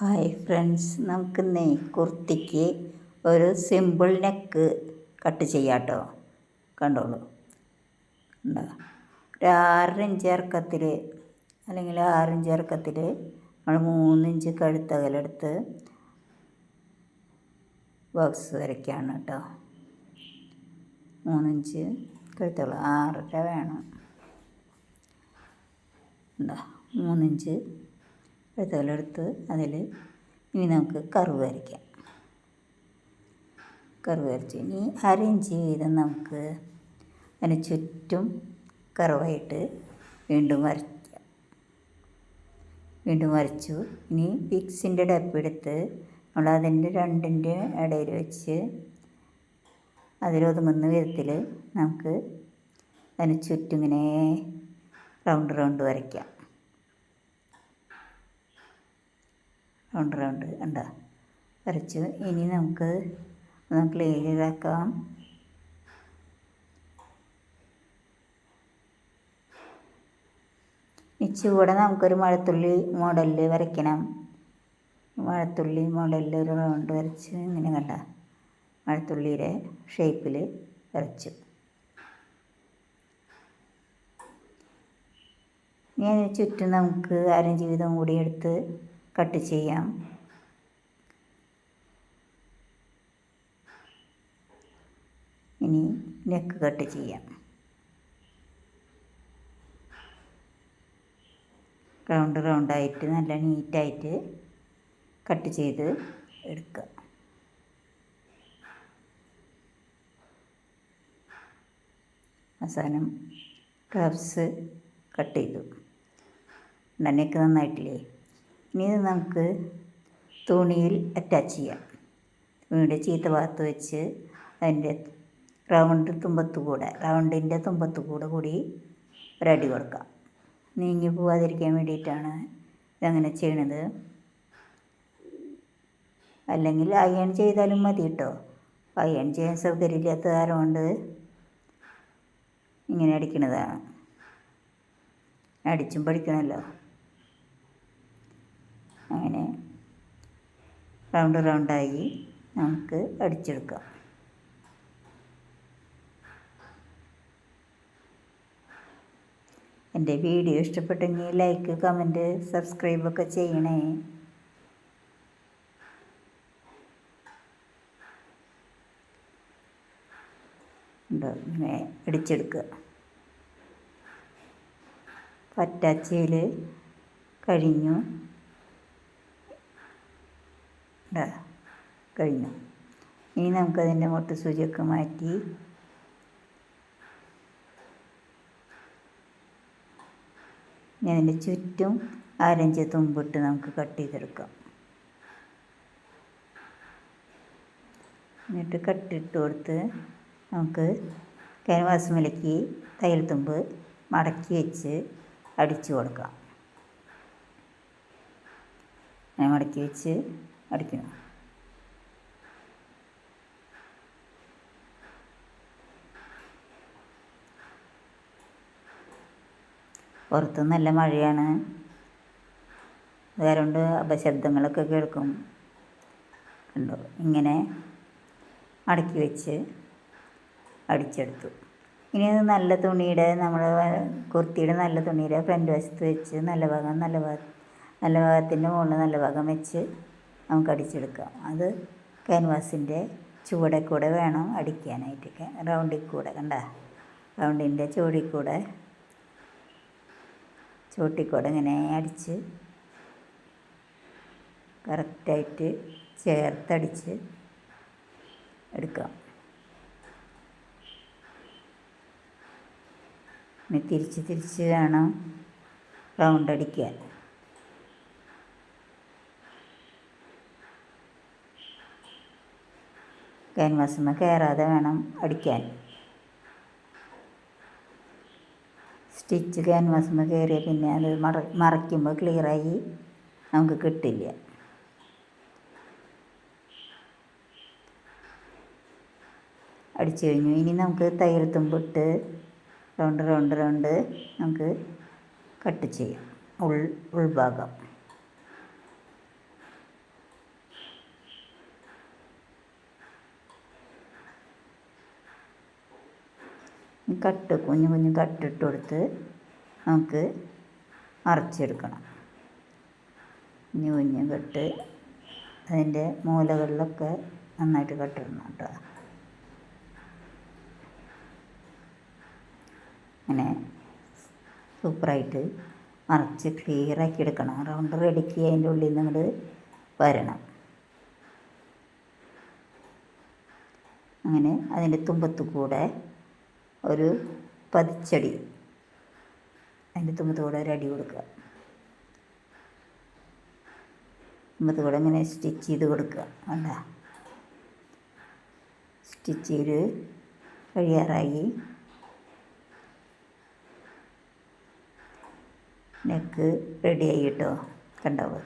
Hi friends നമുക്കിന്നേ കുർത്തിക്ക് ഒരു simple neck cut ചെയ്യാം കേട്ടോ കണ്ടോളൂ. ഉണ്ടോ ഒരു ആറിഞ്ച് ഇറക്കത്തിൽ അല്ലെങ്കിൽ ആറിഞ്ച് ഇറക്കത്തിൽ നമ്മൾ മൂന്നിഞ്ച് കഴുത്തകലെടുത്ത് ബോക്സ് വരയ്ക്കുകയാണ് കേട്ടോ. മൂന്നിഞ്ച് കഴുത്തകൾ ആറര വേണം. ഉണ്ടോ മൂന്നിഞ്ച് കഴുത്തകലെടുത്ത് അതിൽ ഇനി നമുക്ക് കറുവ് അരയ്ക്കാം കറുവ് അരച്ച് ഇനി അര ചെയ്ത് നമുക്ക് അതിന് ചുറ്റും കറുവായിട്ട് വീണ്ടും വരയ്ക്കാം. വീണ്ടും വരച്ചു. ഇനി പിക്സിന്റെ ഡപ്പെടുത്ത് നമ്മൾ അതിന്റെ രണ്ടിന്റെ ഇടയിൽ വെച്ച് അതിലൊതുങ്ങുന്ന വിധത്തിൽ നമുക്ക് അതിന് ചുറ്റും ഇങ്ങനെ റൗണ്ട് റൗണ്ട് വരയ്ക്കാം. റൗണ്ട് റൗണ്ട് കണ്ടോ? വരച്ചു. ഇനി നമുക്ക് ഒന്ന് ക്ലിയർ ആക്കാം ഈ ചുവടെ നമുക്കൊരു മഴത്തുള്ളി മോഡലിൽ വരയ്ക്കണം. മഴത്തുള്ളി മോഡലിൽ ഒരു റൗണ്ട് വരച്ച്. ഇങ്ങനെ കണ്ട? മഴത്തുള്ളിയുടെ ഷേപ്പിൽ വരച്ചു. ഇനി അതിന് ചുറ്റും നമുക്ക് ആരും ജീവിതം കൂടി എടുത്ത് കട്ട് ചെയ്യാം. ഇനി നെക്ക് കട്ട് ചെയ്യാം. റൗണ്ട് റൗണ്ടായിട്ട് നല്ല നീറ്റായിട്ട് കട്ട് ചെയ്ത് എടുക്കുക. അവസാനം ക്രാഫ്റ്റ്സ് കട്ട് ചെയ്തു. നെക്ക് നന്നായിട്ടില്ലേ? ഇനി നമുക്ക് തുണിയിൽ അറ്റാച്ച് ചെയ്യാം. തുണിയുടെ ചീത്ത ഭാഗത്ത് വെച്ച് അതിന്റെ റൗണ്ട് തുമ്പത്ത് കൂടെ റൗണ്ടിന്റെ തുമ്പത്ത് കൂടെ കൂടി ഒരടി കൊടുക്കാം. നീങ്ങി പോവാതിരിക്കാൻ വേണ്ടിയിട്ടാണ് ഇതങ്ങനെ ചെയ്യണത്. അല്ലെങ്കിൽ അയൺ ചെയ്താലും മതി കേട്ടോ അയൺ ചെയ്യാൻ സൗകര്യമില്ലാത്ത കാരണം കൊണ്ട് ഇങ്ങനെ അടിക്കണതാണ്. അടിച്ചും പഠിക്കണമല്ലോ. അങ്ങനെ റൗണ്ട് റൗണ്ടായി നമുക്ക് അടിച്ചെടുക്കാം. എന്റെ വീഡിയോ ഇഷ്ടപ്പെട്ടെങ്കിൽ ലൈക്ക് കമന്റ് സബ്സ്ക്രൈബൊക്കെ ചെയ്യണേ. അടിച്ചെടുക്കുക. പറ്റാച്ചയിൽ കഴിഞ്ഞു. ഇതാ കഴിഞ്ഞു. ഇനി നമുക്കതിന്റെ മുട്ട സൂചിയൊക്കെ മാറ്റി. ഞാൻ അതിന്റെ ചുറ്റും ആരഞ്ച് തുമ്പിട്ട് നമുക്ക് കട്ട് ചെയ്തെടുക്കാം. എന്നിട്ട് കട്ടിട്ട് കൊടുത്ത് നമുക്ക് ക്യാൻവാസ് മിലക്കി തയ്യൽ തുമ്പ് മടക്കി വെച്ച് അടിച്ചു കൊടുക്കാം. മടക്കി വെച്ച് അടിക്കണം പുറത്ത് നല്ല മഴയാണ്. അതുകൊണ്ട് അപശബ്ദങ്ങളൊക്കെ കേൾക്കും. കണ്ടോ? ഇങ്ങനെ അടക്കി വെച്ച് അടിച്ചെടുത്തു. ഇനി അത് നല്ല തുണിയുടെ നമ്മൾ കുർത്തിയുടെ നല്ല തുണിയുടെ ഫ്രണ്ട് വശത്ത് വെച്ച് നല്ല ഭാഗം നല്ല ഭാഗം നല്ല ഭാഗത്തിന്റെ മുകളിൽ നല്ല ഭാഗം വെച്ച് നമുക്ക് അടിച്ചെടുക്കാം. അത് ക്യാൻവാസിന്റെ ചുവടെ കൂടെ വേണം അടിക്കാനായിട്ട്. റൗണ്ടിൽ കൂടെ കണ്ട? റൗണ്ടിന്റെ ചുവടിൽ കൂടെ ചുവട്ടിക്കൂടെ ഇങ്ങനെ അടിച്ച് കറക്റ്റായിട്ട് ചേർത്തടിച്ച് എടുക്കാം. പിന്നെ തിരിച്ച് തിരിച്ച് വേണം റൗണ്ട് അടിക്കാൻ. ക്യാൻവാസുമ്മ കയറാതെ വേണം അടിക്കാൻ. സ്റ്റിച്ച് ക്യാൻവാസുമ്മ കയറിയ പിന്നെ അത് മറ മറയ്ക്കുമ്പോൾ ക്ലിയറായി നമുക്ക് കിട്ടില്ല. അടിച്ചു കഴിഞ്ഞു. ഇനി നമുക്ക് തയ്യൽ തുമ്പിട്ട് റൗണ്ട് റൗണ്ട് റൗണ്ട് നമുക്ക് കട്ട് ചെയ്യാം. ഉൾ ഉൾഭാഗം. കട്ട് കുഞ്ഞു കുഞ്ഞു കട്ടിട്ട് കൊടുത്ത് നമുക്ക് അരച്ചെടുക്കണം. കുഞ്ഞു കുഞ്ഞു കട്ട് അതിന്റെ മൂലകളിലൊക്കെ നന്നായിട്ട് കട്ടിടണം കേട്ടോ. അങ്ങനെ സൂപ്പറായിട്ട് അരച്ച് ക്ലിയറാക്കി എടുക്കണം. റൗണ്ട് റെഡിക്ക് അതിന്റെ ഉള്ളിൽ നിന്ന് ഇങ്ങോട്ട് വരണം. അങ്ങനെ അതിന്റെ തുമ്പത്ത് കൂടെ ഒരു പതിച്ചടി. അതിന്റെ തുമ്പത്ത് കൂടെ ഒരു അടി കൊടുക്കുക. തുമ്പത്ത് കൂടെ ഇങ്ങനെ സ്റ്റിച്ച് ചെയ്ത് കൊടുക്കുക. വേണ്ട സ്റ്റിച്ച് ചെയ്ത് കഴിയാറായി. നെക്ക് റെഡിയായി കേട്ടോ. കണ്ടോ?